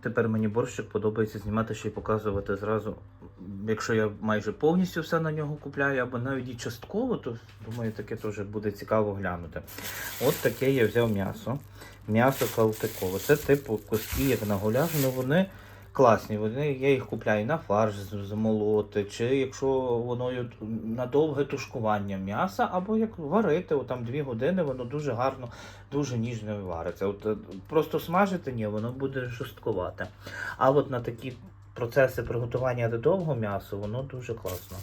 Тепер мені борщик подобається знімати ще й показувати зразу. Якщо я майже повністю все на нього купляю, або навіть і частково, то думаю, таке теж буде цікаво глянути. От таке я взяв м'ясо. М'ясо калтикове. Це типу куски, як на гуляш, але вони класні. Вони, я їх купляю на фарш з- замолоти, чи якщо воно на довге тушкування м'яса, або як варити, от там дві години, воно дуже гарно, дуже ніжно вариться. От е, просто смажити ні, воно буде жорсткувате. А от на такі процеси приготування до довгого м'яса, воно дуже класно.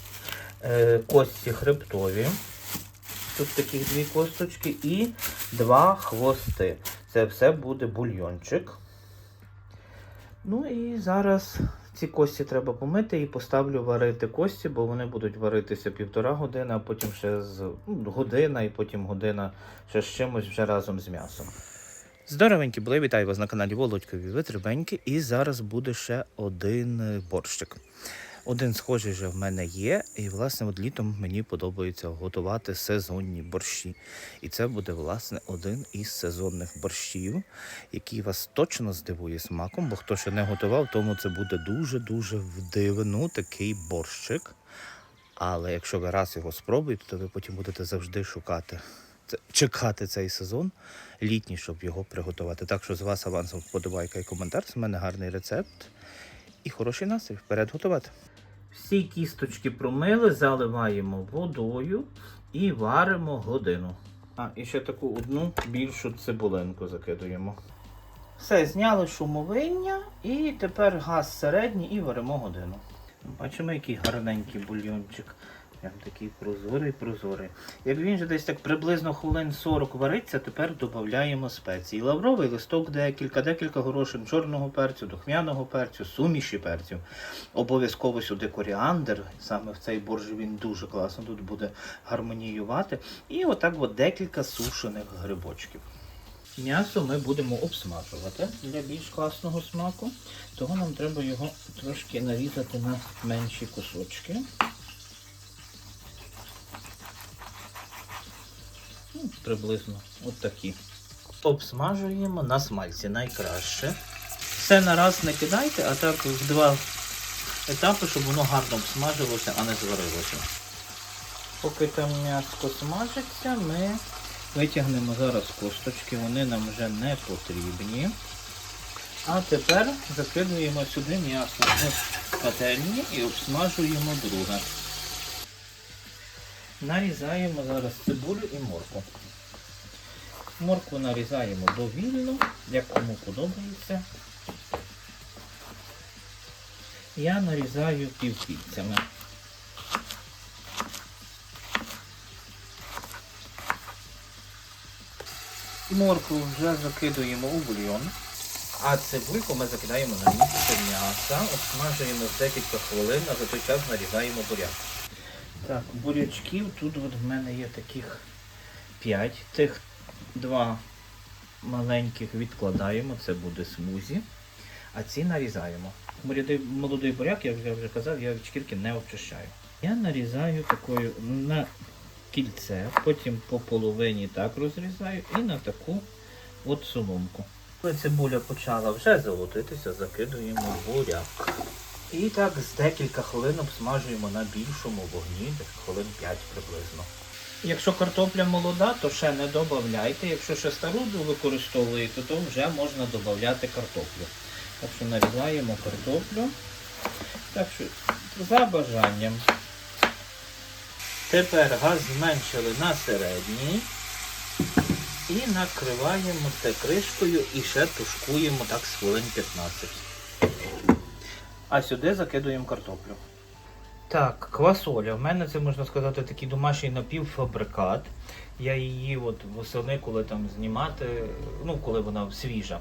Е, кості хребтові. Тут такі дві косточки і два хвости. Це все буде бульйончик. Ну і зараз ці кості треба помити і поставлю варити кості, бо вони будуть варитися півтора години, а потім ще з ну, година, і потім година ще з чимось вже разом з м'ясом. Здоровенькі були, вітаю вас на каналі Володькові Витребеньки. І зараз буде ще один борщик. Один схожий вже в мене є, і власне от літом мені подобається готувати сезонні борщі. І це буде власне один із сезонних борщів, який вас точно здивує смаком, бо хто ще не готував, тому це буде дуже-дуже в дивину такий борщик. Але якщо ви раз його спробуєте, то ви потім будете завжди шукати, чекати цей сезон літній, щоб його приготувати. Так що з вас авансом вподобайка і коментар. З мене гарний рецепт і хороший настрій. Вперед готувати. Всі кісточки промили, заливаємо водою і варимо годину. А, і ще таку одну більшу цибулинку закидуємо. Все, зняли шумовиння і тепер газ середній і варимо годину. Бачимо, який гарненький бульйончик. Прям такий прозорий, прозорий. Як він же десь так приблизно хвилин 40 вариться, тепер додаємо спеції. Лавровий листок декілька, декілька горошин чорного перцю, духмяного перцю, суміші перців. Обов'язково сюди коріандр. Саме в цей борщ він дуже класно тут буде гармоніювати. І отак от декілька сушених грибочків. М'ясо ми будемо обсмажувати для більш класного смаку. Того нам треба його трошки нарізати на менші кусочки. Ну, приблизно от такі. Обсмажуємо на смальці найкраще. Все на раз не кидайте, а так в два етапи, щоб воно гарно обсмажилося, а не зварилося. Поки там м'ясо смажиться, ми витягнемо зараз косточки, вони нам вже не потрібні. А тепер закидуємо сюди м'ясо з пательні і обсмажуємо друге. Нарізаємо зараз цибулю і морку. Моркву нарізаємо довільно, як кому подобається. Я нарізаю півкільцями. Моркву вже закидуємо у бульйон. А цибульку ми закидаємо на місце м'яса, обсмажуємо декілька хвилин, а за той час нарізаємо буряк. Так, бурячків тут от в мене є таких 5. Тих два маленьких відкладаємо, це буде смузі. А ці нарізаємо. Молодий, буряк, як я вже казав, я від шкірки не очищаю. Я нарізаю такою на кільце, потім по половині так розрізаю і на таку от соломку. Коли цибуля почала вже золотитися, закидуємо буряк. І так з декілька хвилин обсмажуємо на більшому вогні, десь хвилин 5 приблизно. Якщо картопля молода, то ще не додавайте. Якщо ще стару використовуєте, то вже можна додати картоплю. Так що нарізаємо картоплю. Так що за бажанням. Тепер газ зменшили на середній. І накриваємо це кришкою і ще тушкуємо так з хвилин 15. А сюди закидуємо картоплю. Так, квасоля. В мене це можна сказати такий домашній напівфабрикат. Я її от восени, коли там знімати, ну коли вона свіжа.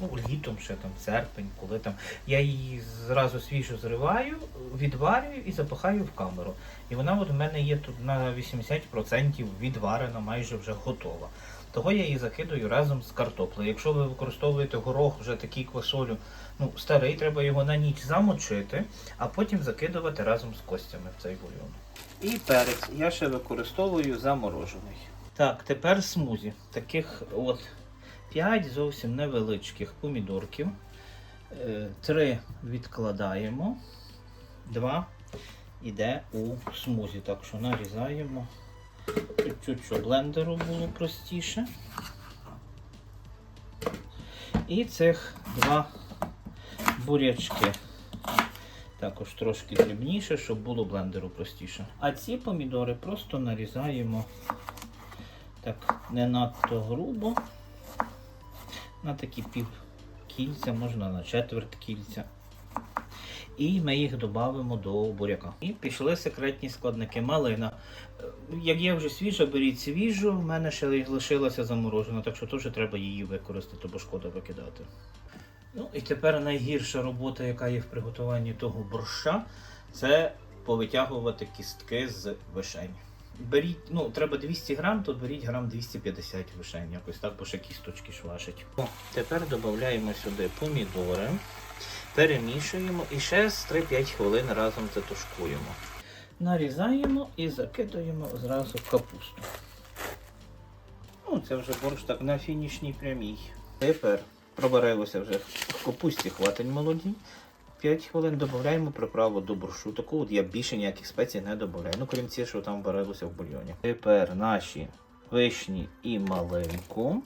Ну, літом ще там серпень, коли там. Я її зразу свіжо зриваю, відварюю і запихаю в камеру. І вона от в мене є тут на 80% відварена, майже вже готова. Того я її закидаю разом з картоплею. Якщо ви використовуєте горох вже такий квасолю, ну, старий, треба його на ніч замочити, а потім закидувати разом з костями в цей бульйон. І перець я ще використовую заморожений. Так, тепер смузі. Таких от 5 зовсім невеличких помідорків. Е, Три відкладаємо, два йде у смузі. Так що нарізаємо чуть-чуть, блендеру було простіше. І цих два бурячки. Також трошки дрібніше, щоб було блендеру простіше. А ці помідори просто нарізаємо так не надто грубо. На такі пів кільця, можна на четверть кільця. І ми їх додамо до буряка. І пішли секретні складники. Малина. Е, Як є вже свіжа, беріть свіжу. У мене ще лишилася заморожена, так що теж треба її використати, бо шкода викидати. Ну і тепер найгірша робота, яка є в приготуванні того борща, це повитягувати кістки з вишень. Беріть, ну, треба 200 грам, то беріть грам 250 вишень, якось так, бо ще кісточки. О, тепер додаємо сюди помідори, перемішуємо і ще з 3-5 хвилин разом це тушкуємо. Нарізаємо і закидаємо зразу капусту. Ну, це вже борщ так на фінішній прямій. Тепер пробарилося вже в капусті хватить молоді. 5 хвилин додаємо приправу до борщу. Таку от я більше ніяких спецій не додаю. Ну, крім ці, що там варилося в бульйоні. Тепер наші вишні і малинку.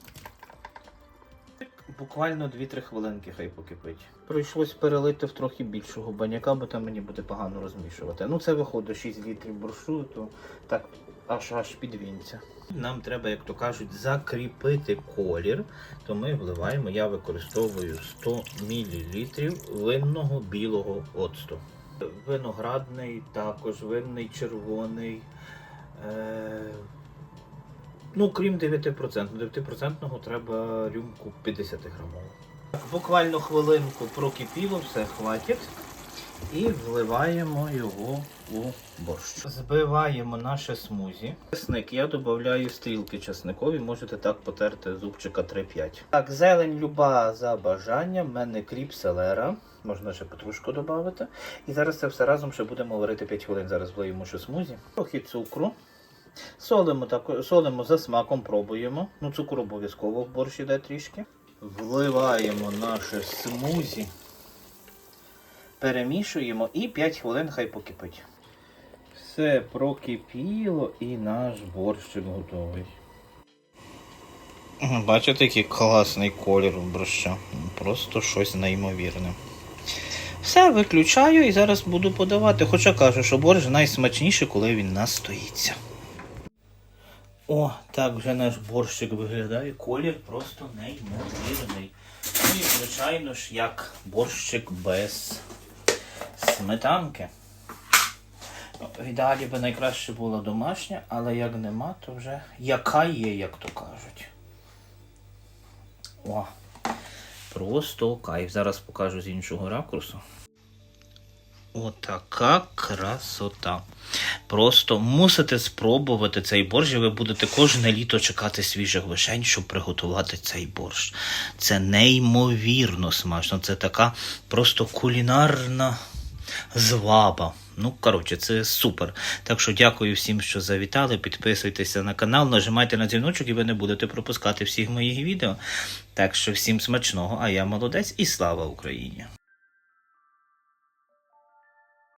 Буквально 2-3 хвилинки хай покипить. Прийшлось перелити в трохи більшого баняка, бо там мені буде погано розмішувати. Ну це виходить 6 літрів борщу, то так аж аж підвінця. Нам треба, як то кажуть, закріпити колір, то ми вливаємо, я використовую 100 мл винного білого оцту. Виноградний, також винний червоний. Е- ну, крім 9%. 9% треба рюмку 50 грамову. Буквально хвилинку прокипіло, все хватить. І вливаємо його у борщ. Збиваємо наше смузі. Чесник я додаю стрілки чесникові, можете так потерти зубчика 3-5. Так, зелень люба за бажанням. В мене кріп селера. Можна ще петрушку додати. І зараз це все разом ще будемо варити 5 хвилин. Зараз влиємо ще смузі. Трохи цукру. Солимо, так, солимо за смаком, пробуємо. Ну, цукор обов'язково в борщ іде трішки. Вливаємо наше смузі перемішуємо і 5 хвилин хай покипить. Все прокипіло і наш борщик готовий. Бачите, який класний колір борща. Просто щось неймовірне. Все, виключаю і зараз буду подавати. Хоча кажу, що борщ найсмачніший, коли він настоїться. О, так вже наш борщик виглядає. Колір просто неймовірний. Ну і, звичайно ж, як борщик без сметанки. Ну, В ідеалі би найкраще була домашня, але як нема, то вже яка є, як то кажуть. О, просто кайф. Зараз покажу з іншого ракурсу. Отака красота. Просто мусите спробувати цей борщ, і ви будете кожне літо чекати свіжих вишень, щоб приготувати цей борщ. Це неймовірно смачно. Це така просто кулінарна зваба. Ну, коротше, це супер. Так що дякую всім, що завітали. Підписуйтеся на канал, нажимайте на дзвіночок і ви не будете пропускати всіх моїх відео. Так що всім смачного, а я молодець і слава Україні!